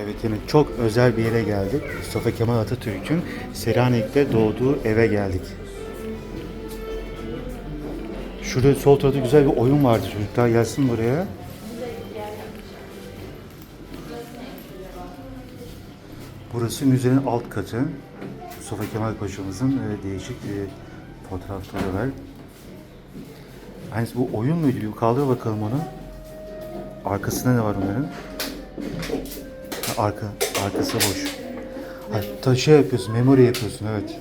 Evet yine çok özel bir yere geldik. Mustafa Kemal Atatürk'ün Selanik'te doğduğu eve geldik. Şurada sol tarafta güzel bir oyun vardı çocuklar gelsin buraya. Burası müzenin alt katı. Mustafa Kemal Paşa'mızın e, değişik e, fotoğrafları var. Aynısı bu oyun muydu? Bir kaldır bakalım onu. Arkasında ne var onların? Arka, arkası boş. Ha, ta şey yapıyorsun, memori yapıyorsun evet.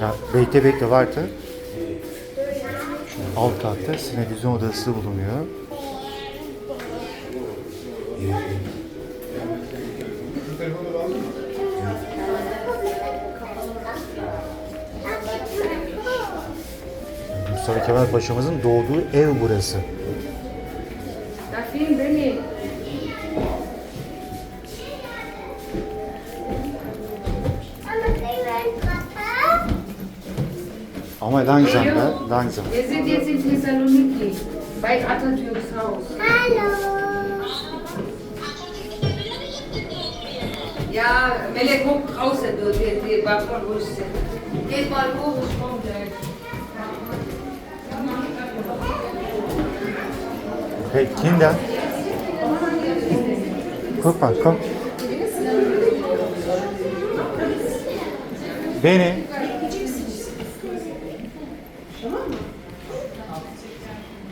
Ya, bekle vardı. Şu alt katta sinevizyon odası bulunuyor. Mustafa Kemal Paşa'mızın doğduğu ev burası. Ama langzaam be, langzaam. Wir sind jetzt in Thessaloniki bei Atatürks Haus. Ja, Melek guckt draußen durch die, die Balkonrüste. Geht mal hoch, ich komm gleich. Hey, Kinder. Guck mal, komm. Beni.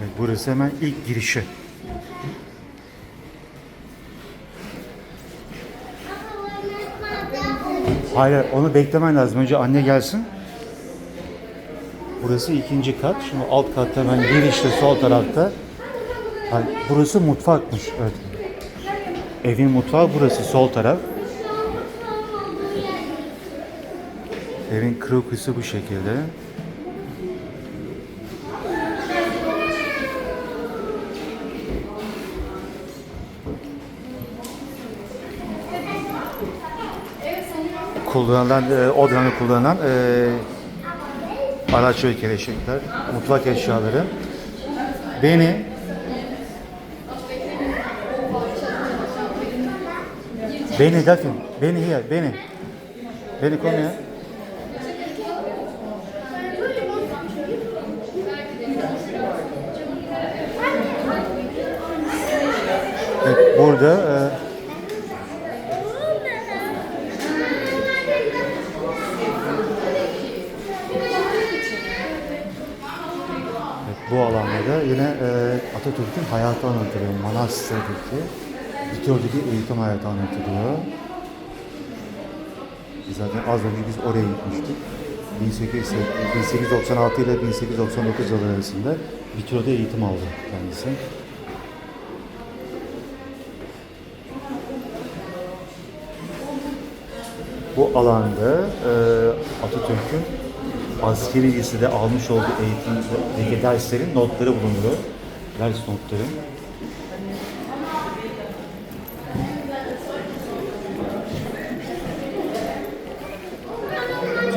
Evet, burası hemen ilk girişi. Hayır, onu beklemen lazım. Önce anne gelsin. Burası ikinci kat. Şimdi alt katta hemen girişte sol tarafta. Hayır, burası mutfakmış. Evet. Evin mutfağı burası sol taraf. Evin kroküsü bu şekilde. Kullanılan, e, o dönemde kullanılan e, araç ve keleşekler, mutfak eşyaları. Beni Beni Daphne, Beni here, Beni. Beni come here. Evet, burada e, bu alanda da yine e, Atatürk'ün hayatı anlatılıyor. Manastır'daki Bitiyor'daki eğitim hayatı anlatılıyor. Zaten az önce biz oraya gitmiştik. 1800 1896 ile 1899 yılları arasında Bitiyor'da eğitim aldı kendisi. Bu alanda e, Atatürk'ün askeri lisede almış olduğu eğitimdeki derslerin notları bulunuyor. Ders notları.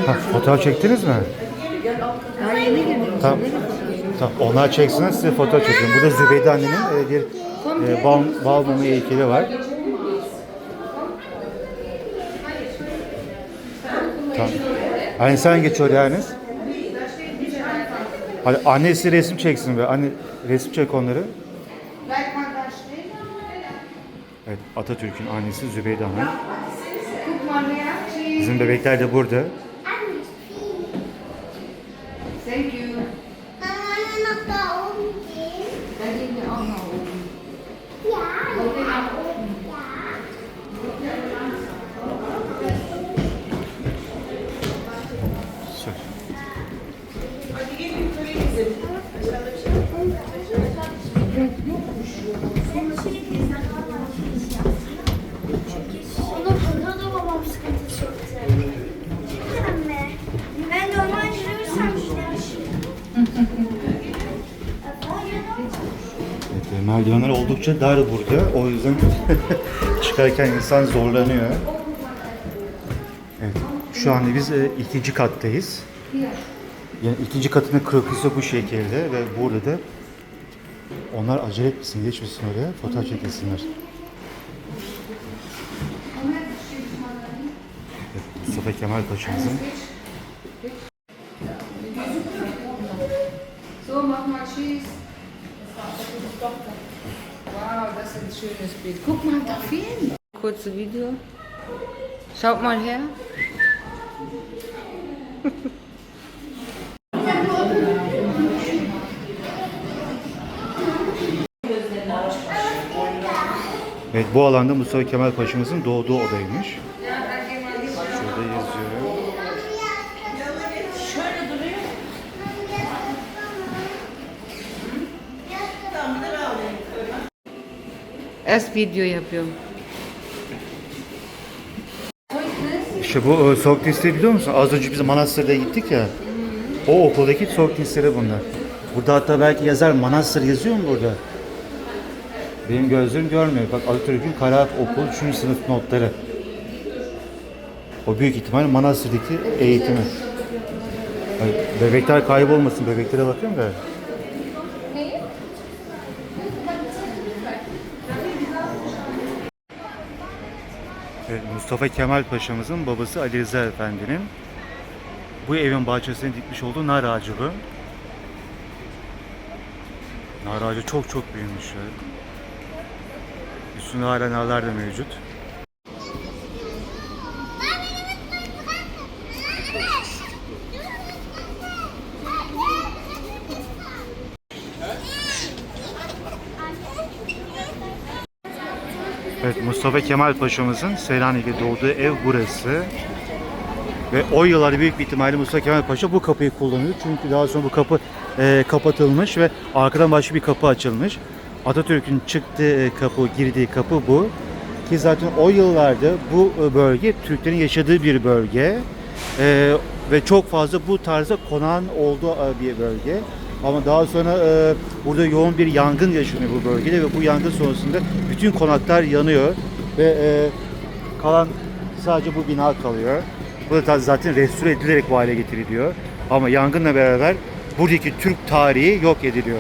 Ha, fotoğraf çektiniz mi? Daha yeni. Tamam. Tamam. Onlar çeksinler size fotoğraf çekin. Burada Zübeyde annenin e, bir e, bal, bal heykeli var. Tamam. Hani sen geç oraya Enes. Hadi annesi resim çeksin be. Anne resim çek onları. Evet Atatürk'ün annesi Zübeyde Hanım. Bizim bebekler de burada. Thank you. Nanganak ka, Omjin? Dali niya ako na Omjin. Yeah. Okay yeah. ako. Thank you. Oh, merdivenler oldukça dar burada. O yüzden çıkarken insan zorlanıyor. Evet, şu anda biz e, ikinci kattayız. Yani ikinci katının kroküsü bu şekilde ve burada da onlar acele etmesin, geçmesin oraya, fotoğraf çekilsinler. Evet, Mustafa Kemal Paşa'mızın schönes Bild. Guck mal da hin. Kurze Video. Schaut mal her. Evet bu alanda Mustafa Kemal Paşa'mızın doğduğu odaymış. Şurada yazıyor. Erst Video yapıyorum. İşte bu e, soğuk listeyi biliyor musun? Az önce biz Manastır'da gittik ya. O okuldaki soğuk listeleri bunlar. Burada hatta belki yazar Manastır yazıyor mu burada? Benim gözlerim görmüyor. Bak Atatürk'ün Karahat Okul 3. sınıf notları. O büyük ihtimal Manastır'daki eğitimi. Bebekler kaybolmasın. Bebeklere bakıyorum da. Mustafa Kemal Paşa'mızın babası Ali Rıza Efendi'nin bu evin bahçesine dikmiş olduğu nar ağacı bu. Nar ağacı çok çok büyümüş. Üstünde hala narlar da mevcut. Evet Mustafa Kemal Paşa'mızın Selanik'te doğduğu ev burası. Ve o yıllarda büyük bir ihtimalle Mustafa Kemal Paşa bu kapıyı kullanıyor. Çünkü daha sonra bu kapı e, kapatılmış ve arkadan başka bir kapı açılmış. Atatürk'ün çıktığı e, kapı, girdiği kapı bu. Ki zaten o yıllarda bu e, bölge Türklerin yaşadığı bir bölge. E, ve çok fazla bu tarzda konağın olduğu e, bir bölge. Ama daha sonra e, burada yoğun bir yangın yaşanıyor bu bölgede ve bu yangın sonrasında bütün konaklar yanıyor ve e, kalan sadece bu bina kalıyor. Bu da zaten restore edilerek bu hale getiriliyor. Ama yangınla beraber buradaki Türk tarihi yok ediliyor.